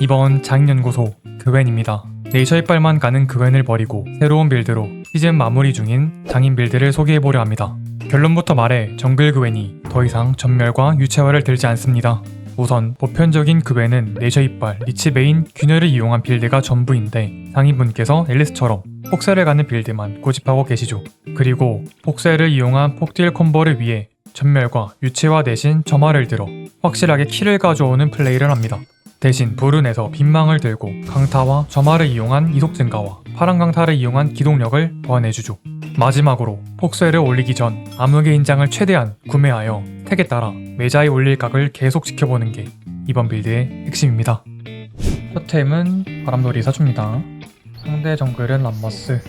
이번 장인연구소 그웬입니다. 네이처의 빨만 가는 그웬을 버리고 새로운 빌드로 시즌 마무리 중인 장인 빌드를 소개해보려 합니다. 결론부터 말해 정글 그웬이 더 이상 전멸과 유채화를 들지 않습니다. 우선 보편적인 그웬은 네이처 이빨, 리치 메인, 균열을 이용한 빌드가 전부인데 장인분께서 앨리스처럼 폭세를 가는 빌드만 고집하고 계시죠. 그리고 폭세를 이용한 폭딜 콤보를 위해 전멸과 유채화 대신 점화를 들어 확실하게 킬을 가져오는 플레이를 합니다. 대신 불운에서 빈망을 들고 강타와 점화를 이용한 이속 증가와 파란 강타를 이용한 기동력을 보완해주죠. 마지막으로 폭쇠를 올리기 전 암흑의 인장을 최대한 구매하여 택에 따라 매자에 올릴 각을 계속 지켜보는 게 이번 빌드의 핵심입니다. 첫 템은 바람놀이 사줍니다. 상대 정글은 람머스.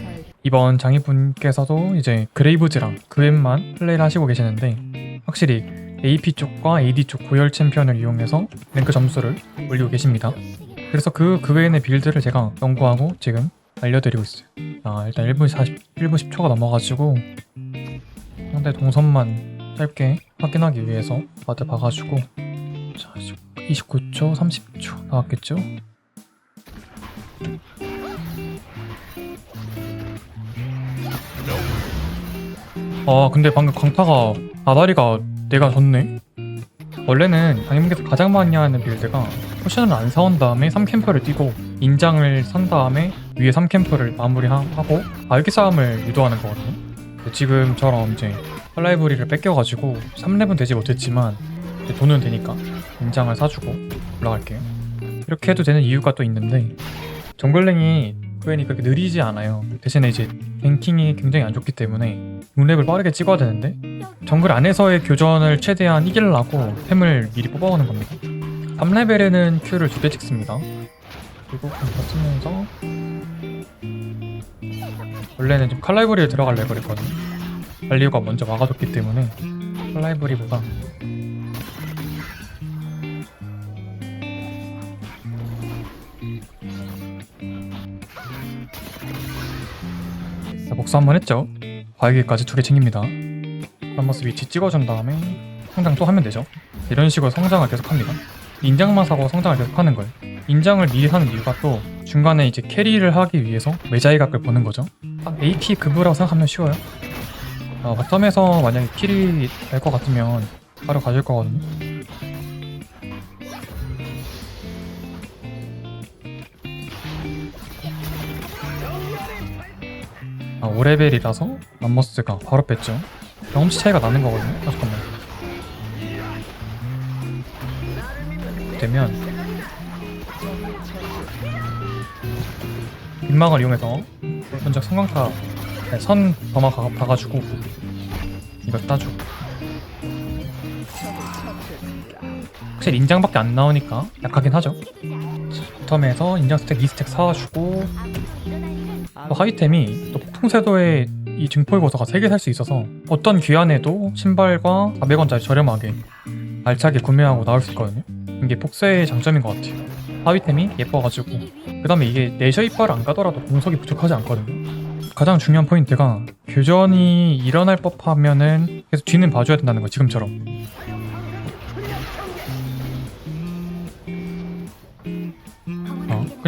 이번 장이분께서도 이제 그레이브즈랑 그웬만 플레이를 하시고 계시는데 확실히 AP 쪽과 AD 쪽 고열 챔피언을 이용해서 랭크 점수를 올리고 계십니다. 그래서 그, 그 외의 빌드를 제가 연구하고 지금 알려드리고 있어요. 아, 일단 1분 40, 1분 10초가 넘어가지고 상대 동선만 짧게 확인하기 위해서 바드 봐가지고 자, 29초, 30초 나왔겠죠? 아, 근데 방금 강타가 아다리가 내가 졌네. 원래는 장님께서 가장 많이 하는 빌드가 포션을 안 사온 다음에 3캠퍼를 뛰고 인장을 산 다음에 위에 3캠퍼를 마무리하고 발기 싸움을 유도하는 거거든요. 지금처럼 이제 팔라이브리를 뺏겨가지고 3렙은 되지 못했지만 돈은 되니까 인장을 사주고 올라갈게요. 이렇게 해도 되는 이유가 또 있는데 정글랭이 그웬이 그렇게 느리지 않아요. 대신에 이제 뱅킹이 굉장히 안 좋기 때문에 6렙을 빠르게 찍어야 되는데 정글 안에서의 교전을 최대한 이기려고 템을 미리 뽑아오는 겁니다. 3레벨에는 Q를 두 개 찍습니다. 그리고 쓰면서 원래는 좀 칼라이브리에 들어갈래 그랬거든요. 발리오가 먼저 막아줬기 때문에 칼라이브리보다 자, 복수 한 번 했죠. 과일기까지 두 개 챙깁니다. 람머스 위치 찍어준 다음에 성장 또 하면 되죠. 이런 식으로 성장을 계속합니다. 인장만 사고 성장을 계속하는 거예요. 인장을 미리 사는 이유가 또 중간에 이제 캐리를 하기 위해서 매자의 각을 보는 거죠. 딱 AP 급부라고 생각하면 쉬워요. 어, 바텀에서 만약에 킬이 될 것 같으면 바로 가질 거거든요. 아, 5레벨이라서 람머스가 바로 뺐죠. 경험치 차이가 나는 거거든요. 아, 잠깐만. 되면 빗막을 이용해서 먼저 성광타 네, 선 범화 가- 봐가지고 이거 따주고 확실히 인장밖에 안 나오니까 약하긴 하죠 바텀에서 인장 스택 2스택 사와주고 또 하이템이 또 풍세도에 이 증포의 고서가 3개 살 수 있어서 어떤 귀환에도 신발과 400원짜리 저렴하게 알차게 구매하고 나올 수 있거든요. 이게 폭세의 장점인 것 같아요. 하위템이 예뻐가지고. 그 다음에 이게 내셔 이빨 안 가더라도 공석이 부족하지 않거든요. 가장 중요한 포인트가 교전이 일어날 법하면은 계속 뒤는 봐줘야 된다는 거 지금처럼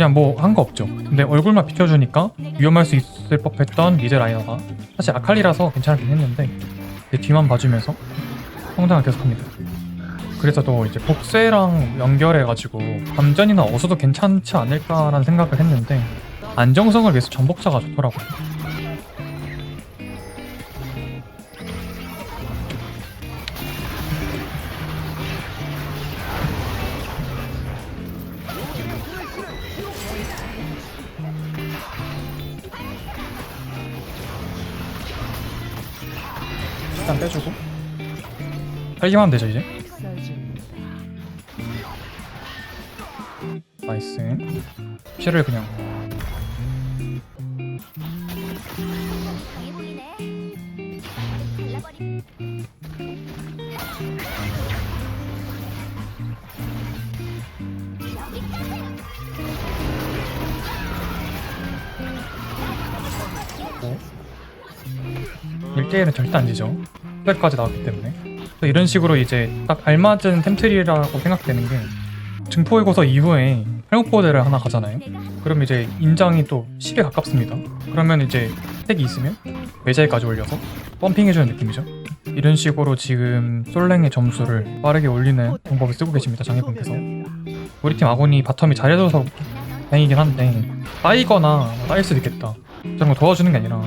그냥 뭐 한 거 없죠 근데 얼굴만 비춰주니까 위험할 수 있을 법했던 미드 라이너가 사실 아칼리라서 괜찮긴 했는데 내 뒤만 봐주면서 성장을 계속합니다 그래서 또 이제 복세랑 연결해가지고 감전이나 어수도 괜찮지 않을까라는 생각을 했는데 안정성을 위해서 전복자가 좋더라고요. 일단 빼주고. 팔기만 하면 되죠 이제? 나이스. 피를 그냥. 강 1대1은 절대 안 지죠 끝까지 나왔기 때문에 또 이런 식으로 이제 딱 알맞은 템트리라고 생각되는 게 증포의 고서 이후에 팔목보대를 하나 가잖아요. 그럼 이제 인장이 또 10에 가깝습니다. 그러면 이제 스택이 있으면 매자에까지 올려서 펌핑해주는 느낌이죠. 이런 식으로 지금 솔랭의 점수를 빠르게 올리는 방법을 쓰고 계십니다. 장애분께서. 우리 팀 아군이 바텀이 잘해줘서 다행이긴 한데 따이거나 따일 수도 있겠다. 저런 거 도와주는 게 아니라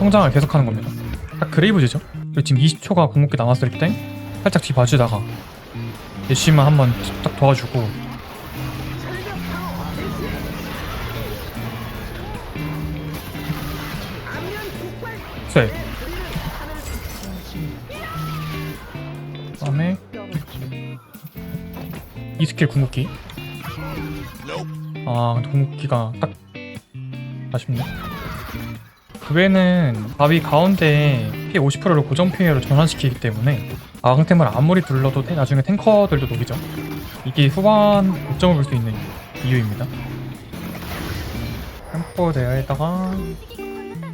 성장을 계속하는 겁니다. 딱 그레이브즈죠. 그리고 지금 20초가 궁극기 남았을 때 살짝 뒤 봐주다가 예시만 한번 딱 도와주고. 쇠. 그다음에 이 스킬 궁극기. 아 근데 궁극기가 딱 아쉽네 그 외에는 바위 가운데에 피해 50%를 고정 피해로 전환시키기 때문에 아강템을 아무리 둘러도 태- 나중에 탱커들도 녹이죠. 이게 후반 고점을 볼 수 있는 이유입니다. 템포 대야에다가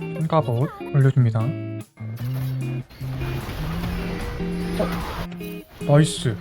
흰갑옷 올려줍니다. 어? 나이스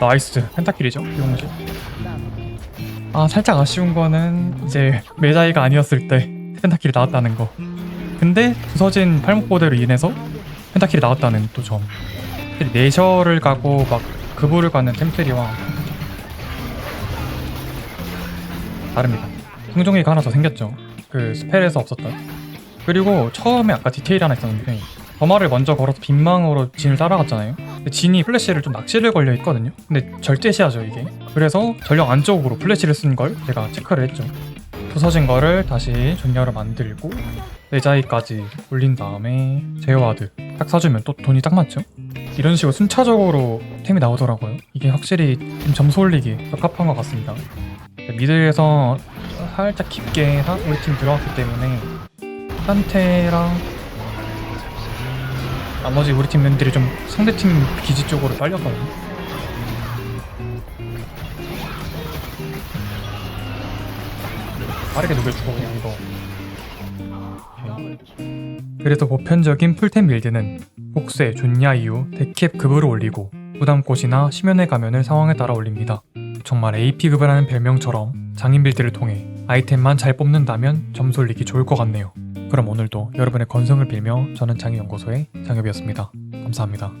나이스. 펜타킬이죠? 이용지 아 살짝 아쉬운 거는 이제 메자이가 아니었을 때 펜타킬이 나왔다는 거. 근데 부서진 팔목보대로 인해서 펜타킬이 나왔다는 또점. 내셔를 가고 막 그부를 가는 템트리와 다릅니다. 흥종이가 하나 더 생겼죠. 그 스펠에서 없었던. 그리고 처음에 아까 디테일 하나 있었는데 범화를 먼저 걸어서 빈망으로 진을 따라갔잖아요 진이 플래시를 좀 낚시를 걸려 있거든요. 근데 절대시야죠 이게. 그래서 전령 안쪽으로 플래시를 쓴 걸 제가 체크를 했죠. 부서진 거를 다시 존야로 만들고 내자이까지 올린 다음에 제어와드 딱 사주면 또 돈이 딱 맞죠? 이런 식으로 순차적으로 템이 나오더라고요. 이게 확실히 좀 점수 올리기 적합한 것 같습니다. 미드에서 살짝 깊게 사- 우리 팀 들어갔기 때문에 산테랑 나머지 우리 팀 멤들이 좀 상대팀 기지 쪽으로 빨렸거든요. 빠르게 녹여주고 그냥 이거. 그래서 보편적인 풀템 빌드는 복쇄, 존야 이후 데캡 급으로 올리고 부담꽃이나 심연의 가면을 상황에 따라 올립니다. 정말 AP급이라는 별명처럼 장인 빌드를 통해 아이템만 잘 뽑는다면 점수 올리기 좋을 것 같네요. 그럼 오늘도 여러분의 건성을 빌며 저는 장애연구소의 장엽이었습니다. 감사합니다.